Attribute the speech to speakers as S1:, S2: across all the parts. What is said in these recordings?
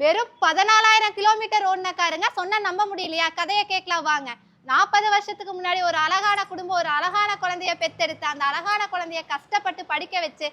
S1: வெறும் பதினாலாயிரம் கிலோமீட்டர் ஓடினக்காருங்க. சொன்னா நம்ப முடியலையா? கதையை கேட்கலாம் வாங்க. நாற்பது வருஷத்துக்கு முன்னாடி ஒரு அழகான குடும்பம் ஒரு அழகான குழந்தைய பெத்தெடுத்து அந்த அழகான குழந்தைய கஷ்டப்பட்டு படிக்க வச்சு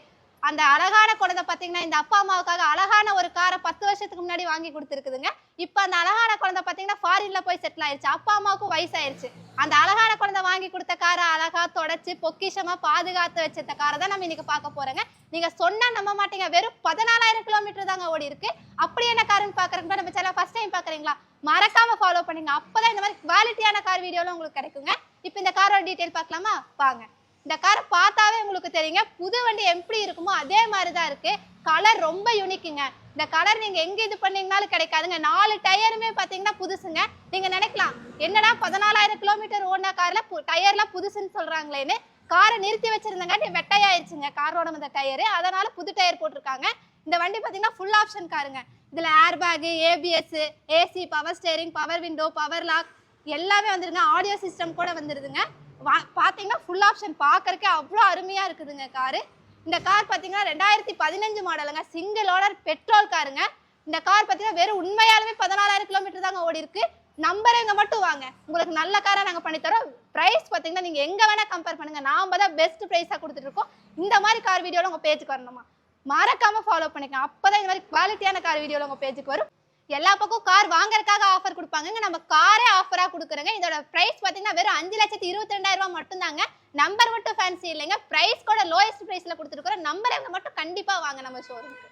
S1: அந்த அழகான குழந்தை பார்த்தீங்கன்னா இந்த அப்பா அம்மாவுக்காக அழகான ஒரு காரை பத்து வருஷத்துக்கு முன்னாடி வாங்கி கொடுத்துருக்குதுங்க. இப்போ அந்த அழகான குழந்தை பார்த்தீங்கன்னா ஃபாரின்ல போய் செட்டில் ஆயிடுச்சு அப்பா அம்மாவுக்கும் வயசாயிருச்சு. அந்த அழகான குழந்தை வாங்கி கொடுத்த காரை அழகா தொடச்சு பொக்கிஷமா பாதுகாத்து வச்சிருந்த காரை தான் நம்ம இன்னைக்கு பார்க்க போறோங்க. நீங்க சொன்னா நம்ப மாட்டீங்க. வெறும் பதினாலாயிரம் கிலோமீட்டர் தாங்க ஓடி இருக்கு. அப்படி என்ன காருன்னு பாக்குறதுக்கு நம்ம சேனல் ஃபர்ஸ்ட் டைம் பாக்குறீங்களா மறக்காம ஃபாலோ பண்ணுங்க. அப்பதான் இந்த மாதிரி குவாலிட்டியான கார் வீடியோலாம் உங்களுக்கு கிடைக்குங்க. இப்போ இந்த காரோட டீட்டெயில் பார்க்கலாமா? வாங்க. இந்த காரை பார்த்தாவே உங்களுக்கு தெரியுங்க. புது வண்டி எப்படி இருக்குமோ அதே மாதிரி தான் இருக்கு. கலர் ரொம்ப யூனிக்குங்க இந்த கலர் நீங்க எங்க இது பண்ணீங்கனாலும் கிடைக்காதுங்க. நாலு டயருமே பாத்தீங்கன்னா புதுசுங்க. நீங்க நினைக்கலாம் என்னடா பதினாலாயிரம் கிலோமீட்டர் ஓடின கார்ல டயர்லாம் புதுசுன்னு சொல்றாங்களேன்னு காரை நிறுத்தி வச்சிருந்தங்காட்டி வெட்டையாயிருச்சுங்க. காரோட அந்த டயரு அதனால புது டயர் போட்டிருக்காங்க. இந்த வண்டி பாத்தீங்கன்னா ஃபுல் ஆப்ஷன் காருங்க. இதுல air bag ABS AC power steering power window power lock எல்லாமே வந்துருங்க. ஆடியோ சிஸ்டம் கூட வந்துருதுங்க. பார்த்தீங்கன்னா ஃபுல் ஆப்ஷன் பார்க்கறக்கே அவ்வளோ அருமையாக இருக்குதுங்க காரு. இந்த கார் பார்த்தீங்கன்னா ரெண்டாயிரத்தி பதினஞ்சு மாடலுங்க சிங்கிள் ஓனர் பெட்ரோல் காருங்க. இந்த கார் பார்த்தீங்கன்னா வெறும் உண்மையாலுமே பதினாலாயிரம் கிலோமீட்டர் தாங்க ஓடி இருக்கு. நம்பர் இங்கே மட்டும் வாங்க. உங்களுக்கு நல்ல காரை நாங்கள் பண்ணித்தரோம் ப்ரைஸ் பார்த்தீங்கன்னா நீங்கள் எங்கே வேணால் கம்பேர் பண்ணுங்கள் நாம் தான் பெஸ்ட் ப்ரைஸாக கொடுத்துட்டு இருக்கோம். இந்த மாதிரி கார் வீடியோவில் உங்கள் பேஜுக்கு வரணுமா? மறக்காமல் ஃபாலோ பண்ணிக்கலாம் அப்பதான் இந்த மாதிரி குவாலிட்டியான கார் வீடியோவில் உங்கள் பேஜுக்கு வரும். எல்லா பக்கம் கார் வாங்குறதுக்காக ஆஃபர் கொடுப்பாங்க நம்ம காரே ஆஃபரா கொடுக்குறோங்க. இதோட ப்ரைஸ் பாத்தீங்கன்னா வெறும் அஞ்சு லட்சத்தி இருபத்தி ரெண்டாயிரம் ரூபாய் மட்டும்தாங்க. நம்பர் மட்டும் ஃபேன்சி இல்லைங்க. ப்ரைஸ் கூட லோயஸ்ட் ப்ரைஸில் கொடுத்துருக்கோம் நம்பர் மட்டும் கண்டிப்பா வாங்க நம்ம ஷோரூம்க்கு